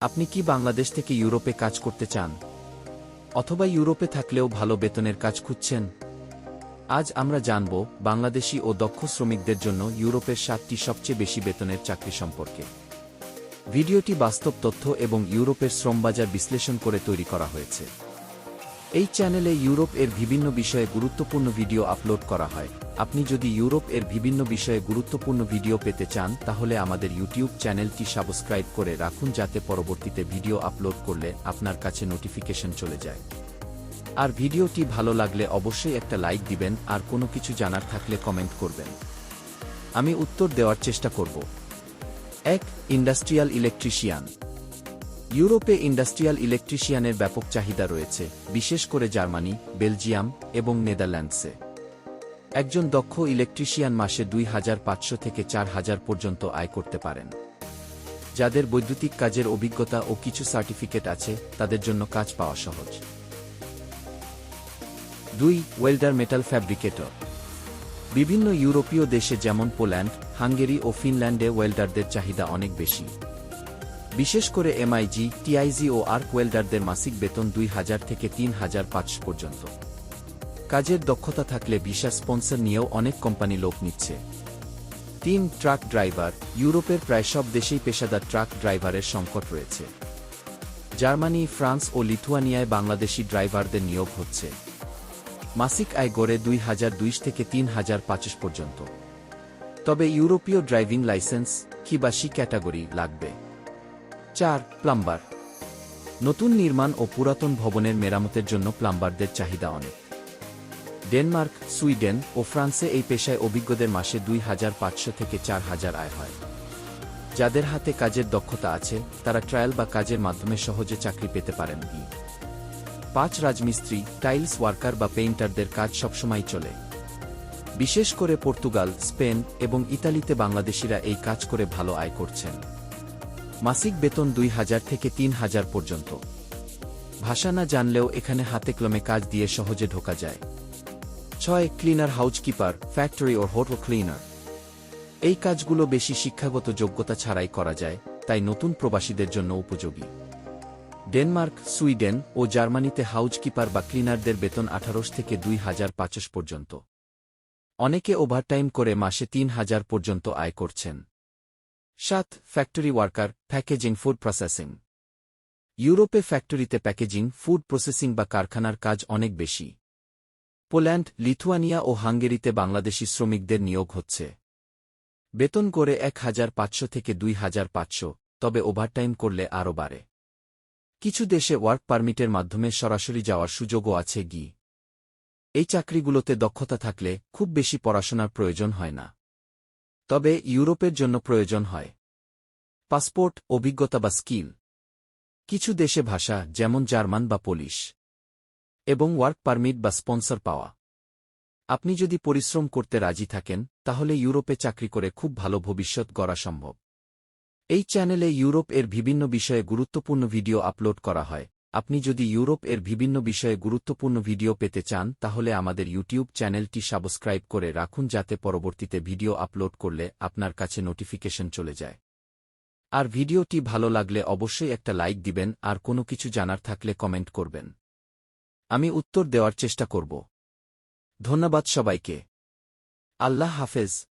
আপনি কি বাংলাদেশ থেকে ইউরোপে কাজ করতে চান? অথবা ইউরোপে থাকলেও ভালো বেতনের কাজ খুঁজছেন? আজ আমরা জানব বাংলাদেশি ও দক্ষ শ্রমিকদের জন্য ইউরোপের সাতটি সবচেয়ে বেশি বেতনের চাকরি সম্পর্কে। ভিডিওটি বাস্তব তথ্য এবং ইউরোপের শ্রমবাজার বিশ্লেষণ করে তৈরি করা হয়েছে। এই চ্যানেলে ইউরোপ এর বিভিন্ন বিষয়ে গুরুত্বপূর্ণ ভিডিও আপলোড করা হয়। আপনি যদি ইউরোপ এর বিভিন্ন বিষয়ে গুরুত্বপূর্ণ ভিডিও পেতে চান, তাহলে আমাদের ইউটিউব চ্যানেলটি সাবস্ক্রাইব করে রাখুন যাতে পরবর্তীতে ভিডিও আপলোড করলে আপনার কাছে নোটিফিকেশন চলে যায়। আর ভিডিওটি ভালো লাগলে অবশ্যই একটা লাইক দিবেন, আর কোনো কিছু জানার থাকলে কমেন্ট করবেন। আমি উত্তর দেওয়ার চেষ্টা করব। এক, ইন্ডাস্ট্রিয়াল ইলেকট্রিশিয়ান। ইউরোপে ইন্ডাস্ট্রিয়াল ইলেকট্রিশিয়ানের ব্যাপক চাহিদা রয়েছে, বিশেষ করে জার্মানি, বেলজিয়াম এবং নেদারল্যান্ডসে। একজন দক্ষ ইলেকট্রিশিয়ান মাসে দুই হাজার পাঁচশো থেকে চার হাজার পর্যন্ত আয় করতে পারেন। যাদের বৈদ্যুতিক কাজের অভিজ্ঞতা ও কিছু সার্টিফিকেট আছে, তাদের জন্য কাজ পাওয়া সহজ। দুই, ওয়েল্ডার মেটাল ফ্যাব্রিকেটর। বিভিন্ন ইউরোপীয় দেশে যেমন পোল্যান্ড, হাঙ্গেরি ও ফিনল্যান্ডে ওয়েল্ডারদের চাহিদা অনেক বেশি। বিশেষ করে এমআইজি টিআইজি ও আর্ক ওয়েল্ডারদের মাসিক বেতন দুই হাজার থেকে তিন হাজার পাঁচশো পর্যন্ত। কাজের দক্ষতা থাকলে ভিসা স্পন্সর নিয়েও অনেক কোম্পানি লোক নিচ্ছে। তিন ট্রাক ড্রাইভার, ইউরোপের প্রায় সব দেশেই পেশাদার ট্রাক ড্রাইভারের সংকট রয়েছে। জার্মানি, ফ্রান্স ও লিথুয়ানিয়ায় বাংলাদেশি ড্রাইভারদের নিয়োগ হচ্ছে। মাসিক আয় গড়ে দুই হাজার দুইশ থেকে তিন হাজার পাঁচশো পর্যন্ত। তবে ইউরোপীয় ড্রাইভিং লাইসেন্স কি বা সি ক্যাটাগরি লাগবে। চার, প্লাম্বার। নতুন নির্মাণ ও পুরাতন ভবনের মেরামতের জন্য প্লাম্বারদের চাহিদা অনেক। ডেনমার্ক, সুইডেন ও ফ্রান্সে এই পেশায় অভিজ্ঞদের মাসে দুই হাজার পাঁচশো থেকে চার হাজার আয় হয়। যাদের হাতে কাজের দক্ষতা আছে, তারা ট্রায়াল বা কাজের মাধ্যমে সহজে চাকরি পেতে পারেন পাঁচ রাজমিস্ত্রি, টাইলস ওয়ার্কার বা পেইন্টারদের কাজ সবসময় চলে। বিশেষ করে পর্তুগাল, স্পেন এবং ইতালিতে বাংলাদেশিরা এই কাজ করে ভালো আয় করছেন। মাসিক বেতন দুই হাজার থেকে তিন হাজার পর্যন্ত। ভাষা না জানলেও এখানে হাতে কলমে কাজ দিয়ে সহজে ঢোকা যায়। ছয় ক্লিনার হাউজকিপার ফ্যাক্টরি ও হোটেল ক্লিনার এই কাজগুলো বেশি শিক্ষাগত যোগ্যতা ছাড়াই করা যায়, তাই নতুন প্রবাসীদের জন্য উপযোগী। ডেনমার্ক, সুইডেন ও জার্মানিতে হাউজকিপার বা ক্লিনারদের বেতন আঠারোশ থেকে দুই হাজার পাঁচশো পর্যন্ত। অনেকে ওভারটাইম করে মাসে তিন হাজার পর্যন্ত আয় করছেন। সাত factory worker packaging food processing ইউরোপে ফ্যাক্টরিতে প্যাকেজিং ফুড প্রসেসিং বা কারখানার কাজ অনেক বেশি। পোল্যান্ড, লিথুয়ানিয়া ও হাঙ্গেরিতে বাংলাদেশি শ্রমিকদের নিয়োগ হচ্ছে। বেতন করে এক হাজার পাঁচশো থেকে দুই হাজার পাঁচশো, তবে ওভারটাইম করলে আরও বাড়ে। কিছু দেশে ওয়ার্ক পারমিটের মাধ্যমে সরাসরি যাওয়ার সুযোগও আছে গি। এই চাকরিগুলোতে দক্ষতা থাকলে খুব বেশি পড়াশোনার প্রয়োজন হয় না। তবে ইউরোপের জন্য প্রয়োজন হয়। পাসপোর্ট, অভিজ্ঞতা বা স্কিল। কিছু দেশে ভাষা, যেমন জার্মান বা পোলিশ। এবং ওয়ার্ক পারমিট বা স্পন্সর পাওয়া। আপনি যদি পরিশ্রম করতে রাজি থাকেন, তাহলে ইউরোপে চাকরি করে খুব ভালো ভবিষ্যৎ গড়া সম্ভব। এই চ্যানেলে ইউরোপ এর বিভিন্ন বিষয়ে গুরুত্বপূর্ণ ভিডিও আপলোড করা হয়। আপনি যদি ইউরোপ এর বিভিন্ন বিষয়ে গুরুত্বপূর্ণ ভিডিও পেতে চান, তাহলে আমাদের ইউটিউব চ্যানেলটি সাবস্ক্রাইব করে রাখুন যাতে পরবর্তীতে ভিডিও আপলোড করলে আপনার কাছে নোটিফিকেশন চলে যায়। আর ভিডিওটি ভালো লাগলে অবশ্যই একটা লাইক দিবেন, আর কোনো কিছু জানার থাকলে কমেন্ট করবেন। আমি উত্তর দেওয়ার চেষ্টা করব। ধন্যবাদ সবাইকে। আল্লাহ হাফেজ।